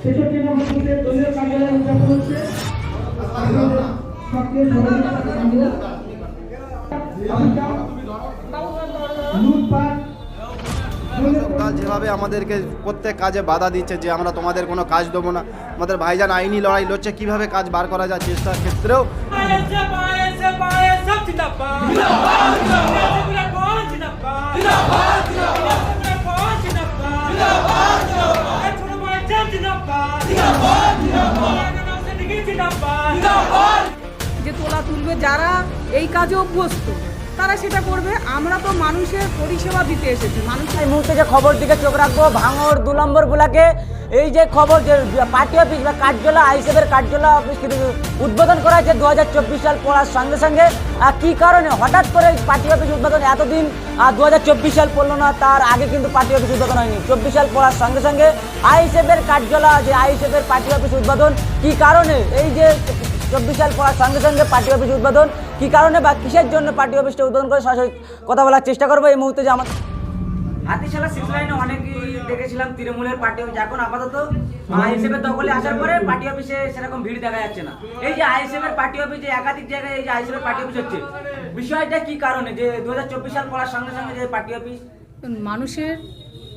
ছেষট্টি নম্বর বুথে দলীয় কার্যালয় উদ্যাপন হচ্ছে। সক্রিয় সহযোগিতা কাম্য। অভিযান, লুটপাট। দল যেভাবে আমাদেরকে প্রত্যেক কাজে বাধা দিচ্ছে যে আমরা তোমাদের কোনো কাজ দেবো না আমাদের ভাইজান আইনি লড়াই লড়ছে কীভাবে কাজ বার করা যায় চেষ্টার ক্ষেত্রেও। যে তোলা তুলবে যারা এই কাজে অভ্যস্ত। তারা সেটা করবে। আমরা তো মানুষের পরিষেবা দিতে এসেছি। মানুষের এই মুহূর্তে যে খবর দিকে চোখ রাখব ভাঙর দু নম্বর এই যে খবর যে পার্টি অফিস বা কার্যালয় আইসেফের কার্যালয় অফিস উদ্বোধন করা হয়েছে দু হাজার চব্বিশ সাল পড়ার সঙ্গে সঙ্গে। কি কারণে? হঠাৎ করে পার্টি অফিস উদ্বোধন এতদিন দু হাজার চব্বিশ সাল পড়ল না, তার আগে কিন্তু পার্টি অফিস উদ্বোধন হয়নি। চব্বিশ সাল পড়ার সঙ্গে সঙ্গে আইসেফের কার্যালয়, যে আইসেফের পার্টি অফিস উদ্বোধন, কি কারণে? এই যে চব্বিশ সাল পড়ার সঙ্গে সঙ্গে পার্টি অফিস উদ্বোধন। কি কারণে বা কিসের জন্য পার্টি অফিসটা উদ্বোধন করে সরাসরি কথা বলার চেষ্টা করব? এই মুহূর্তে যে আমার হাতিশালা সিক্স লাইনে অনেকেই দেখেছিলাম তৃণমূলের পার্টি অফিস। এখন আপাতত আইএসএফের দখলে আসার পরে পার্টি অফিসে সেরকম ভিড় দেখা যাচ্ছে না। এই যে আইএসএফের পার্টি অফিস একাধিক জায়গায় এই যে আইএসএফের পার্টি অফিস হচ্ছে বিষয়টা কি কারণে যে দু হাজার চব্বিশ সাল পড়ার সঙ্গে সঙ্গে যে পার্টি অফিস? মানুষের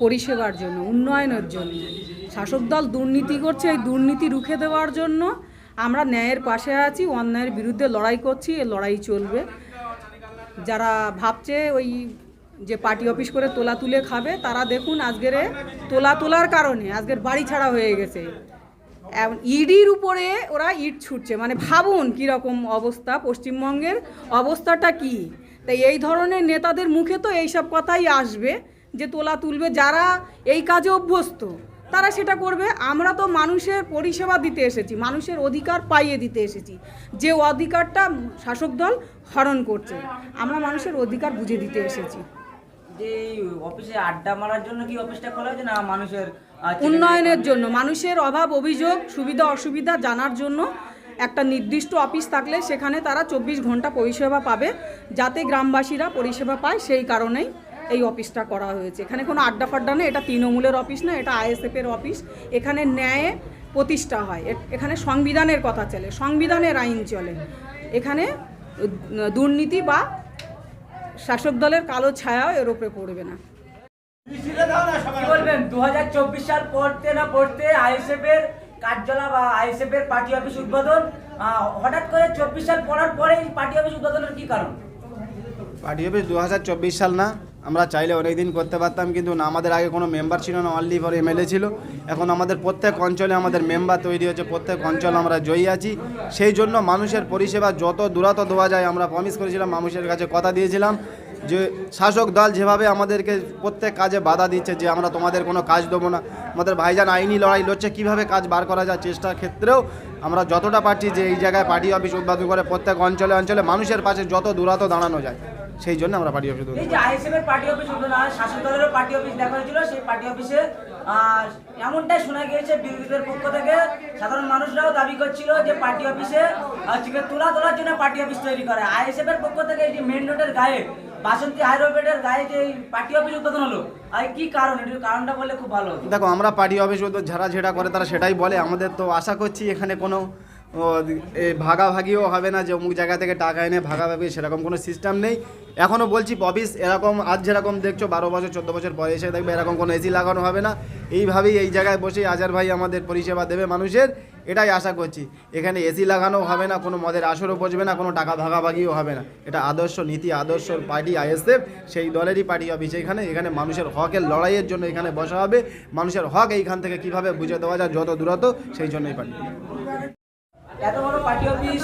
পরিষেবার জন্য উন্নয়নের জন্য শাসক দল দুর্নীতি করছে এই দুর্নীতি রুখে দেওয়ার জন্য আমরা ন্যায়ের পাশে আছি, অন্যায়ের বিরুদ্ধে লড়াই করছি এই লড়াই চলবে। যারা ভাবছে ওই যে পার্টি অফিস করে তোলা তুলে খাবে, তারা দেখুন আজকের তোলা তোলার কারণে, আজকের বাড়ি ছাড়া হয়ে গেছে। ইডির উপরে ওরা ইট ছুটছে। মানে ভাবুন কীরকম অবস্থা, পশ্চিমবঙ্গের অবস্থাটা কি? তাই এই ধরনের নেতাদের মুখে তো এইসব কথাই আসবে, যে তোলা তুলবে, যারা এই কাজে অভ্যস্ত। তারা সেটা করবে। আমরা তো মানুষের পরিষেবা দিতে এসেছি মানুষের অধিকার পাইয়ে দিতে এসেছি। যে অধিকারটা শাসক দল হরণ করছে আমরা মানুষের অধিকার বুঝে দিতে এসেছি। যে অফিসে আড্ডা মারার জন্য কি অফিসটা খোলা হয়েছে না মানুষের উন্নয়নের জন্য মানুষের অভাব অভিযোগ সুবিধা অসুবিধা জানার জন্য একটা নির্দিষ্ট অফিস থাকলে সেখানে তারা চব্বিশ ঘণ্টা পরিষেবা পাবে যাতে গ্রামবাসীরা পরিষেবা পায় সেই কারণেই এই অফিসটা করা হয়েছে। এখানে কোনো আড্ডা ফাড্ডা নেই এটা তৃণমূলের অফিস না এটা আইএসএফের অফিস। এখানে ন্যায় প্রতিষ্ঠা হয়। এখানে সংবিধানের কথা চলে সংবিধানের আইন চলে। এখানে দুর্নীতি বা শাসক দলের কালো ছায়াও এর উপরে পড়বে না। বলবেন? দু হাজার চব্বিশ সাল পড়তে না পড়তে আইএসএফ এর কার্যালয় বা আইএসএফ এর পার্টি অফিস উদ্বোধন হঠাৎ করে চব্বিশ সাল পড়ার পরে পার্টি অফিস উদ্বোধনের কি কারণ? পার্টি অফিস দু সাল না। আমরা চাইলে অনেক দিন করতে পারতাম, কিন্তু না, আমাদের আগে কোনো মেম্বার ছিল না অনলি ফর এমএলএ ছিল। এখন আমাদের প্রত্যেক অঞ্চলে আমাদের মেম্বার তৈরি হচ্ছে, প্রত্যেক অঞ্চল আমরা জয়ী আছি। সেই জন্য মানুষের পরিষেবা যত দূরত দেওয়া যায়, আমরা প্রমিস করেছিলাম, মানুষের কাছে কথা দিয়েছিলাম যে শাসক দল যেভাবে আমাদেরকে প্রত্যেক কাজে বাধা দিচ্ছে যে আমরা তোমাদের কোনো কাজ দেবো না, আমাদের ভাইজান আইনি লড়াই লড়ছে, কীভাবে কাজ বার করা যায় চেষ্টার ক্ষেত্রেও আমরা যতটা পারছি যে এই জায়গায় পার্টি অফিস উদ্বোধন করে প্রত্যেক অঞ্চলে অঞ্চলে মানুষের পাশে যত দূরত দাঁড়ানো যায়। সেই জন্য আমরা পার্টি অফিস এই যে আইএসএফ এর পার্টি অফিস উদ্বোধন আর শাসক দলেরও পার্টি অফিস দেখা হয়েছিল সেই পার্টি অফিসে এমনটাই শোনা গিয়েছে বিরোধীদের পক্ষ থেকে। সাধারণ মানুষরাও দাবি করছিল যে পার্টি অফিসে আহ, চিকে তোলা তোলার জন্য পার্টি অফিস তৈরি করে। আইএসএফ এর পক্ষ থেকে এই যে মেন রোডের গায়ে বাসন্তী হাই রোডের গায়ে যে এই পার্টি অফিস উদ্বোধন হলো আর কি কারণ? এটির কারণটা বললে খুব ভালো দেখো আমরা পার্টি অফিস যারা যেটা করে তারা সেটাই বলে। আমাদের তো আশা করছি এখানে কোনো ভাগাভাগিও হবে না যে অমুক জায়গা থেকে টাকা এনে ভাগাভাগি, সেরকম কোনো সিস্টেম নেই। এখনও বলছি অফিস এরকম, আজ যেরকম দেখছ, বারো বছর, চোদ্দ বছর পরে এসে দেখবে এরকম কোনো এসি লাগানো হবে না। এইভাবেই এই জায়গায় বসে আজার ভাই আমাদের পরিষেবা দেবে মানুষের, এটাই আশা করছি। এখানে এসি লাগানো হবে না, কোনো মদের আসরও বসবে না, কোনো টাকা ভাগাভাগিও হবে না। এটা আদর্শ নীতি, আদর্শ পার্টি, আইএসএফ, সেই দলেরই পার্টি অফিস এখানে। এখানে মানুষের হকের লড়াইয়ের জন্য এখানে বসা হবে। মানুষের হক এইখান থেকে কীভাবে বুঝে দেওয়া যায়, যত দূরত সেই জন্যই পার্টি। পার্টি অফিস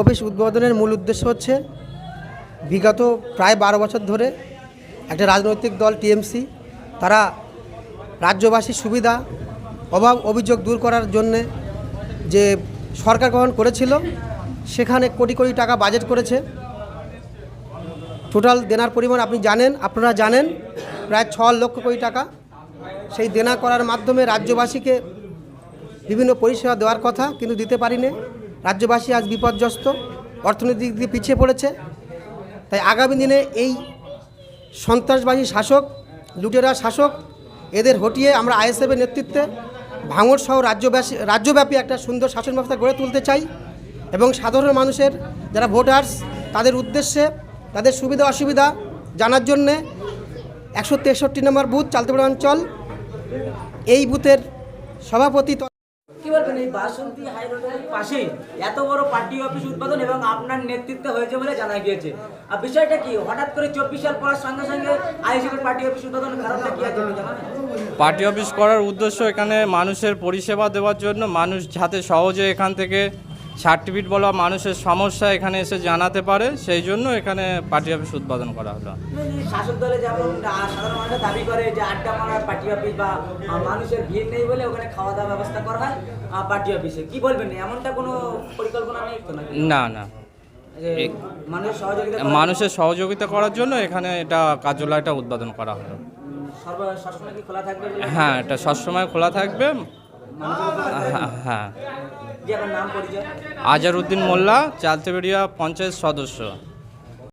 অফিস উদ্বোধনের মূল উদ্দেশ্য হচ্ছে বিগত প্রায় বারো বছর ধরে একটা রাজনৈতিক দল টিএমসি, তারা রাজ্যবাসীর সুবিধা, অভাব, অভিযোগ দূর করার জন্যে যে সরকার গ্রহণ করেছিল, সেখানে কোটি কোটি টাকা বাজেট করেছে। টোটাল দেনার পরিমাণ আপনি জানেন, আপনারা জানেন, প্রায় ছ লক্ষ কোটি টাকা সেই দেনা করার মাধ্যমে রাজ্যবাসীকে বিভিন্ন পরিষেবা দেওয়ার কথা কিন্তু দিতে পারিনি। রাজ্যবাসী আজ বিপর্যস্ত অর্থনৈতিক দিক দিয়ে পিছিয়ে পড়েছে। তাই আগামী দিনে এই সন্ত্রাসবাদী শাসক, লুটেরা শাসক, এদের হটিয়ে আমরা আইএসএফের নেতৃত্বে ভাঙড় সহ রাজ্যব্যাপী রাজ্যব্যাপী একটা সুন্দর শাসন ব্যবস্থা গড়ে তুলতে চাই এবং সাধারণ মানুষের যারা ভোটার্স, তাদের উদ্দেশ্যে, তাদের সুবিধা অসুবিধা জানার জন্যে একশো তেষট্টি নম্বর বুথ, চালতেপাড়া অঞ্চল এই বুথের সভাপতি ত- কি বলবেন এই বাসন্তী হাই পাশেই এত বড় পার্টি অফিস উদ্বোধন এবং আপনার নেতৃত্বে হয়েছে বলে জানা গিয়েছে। আর বিষয়টা কি? হঠাৎ করে চব্বিশ সাল পড়ার সঙ্গে সঙ্গে আইসিএফের পার্টি অফিস উদ্বোধন কারণটা কি আছে পার্টি অফিস করার উদ্দেশ্য এখানে মানুষের পরিষেবা দেওয়ার জন্য মানুষ যাতে সহজে এখান থেকে সার্টিফিকেট বলা মানুষের সমস্যা এখানে এসে জানাতে পারে সেই জন্য এখানে পার্টি অফিস উদ্বোধন করা হলো। শাসক দলে যেমন সাধারণ মানুষরা দাবি করে যে আড্ডা মারার পার্টি অফিস বা মানুষের ভিড় নেই বলে ওখানে খাওয়া দাওয়া ব্যবস্থা করা হয় পার্টি অফিসে। কি বলবেন এমনটা কোনো পরিকল্পনা নেই তো না না। মানুষের সহযোগিতা করার মানুষের সহযোগিতা করার জন্য এখানে এটা কার্যালয়টা উদ্বোধন করা হলো। সর্ব সবসময় কি খোলা থাকবে? হ্যাঁ এটা সবসময় খোলা থাকবে। হ্যাঁ, হ্যাঁ আজারউদ্দিন মোল্লা চালতেবেড়িয়া পঞ্চায়েত সদস্য।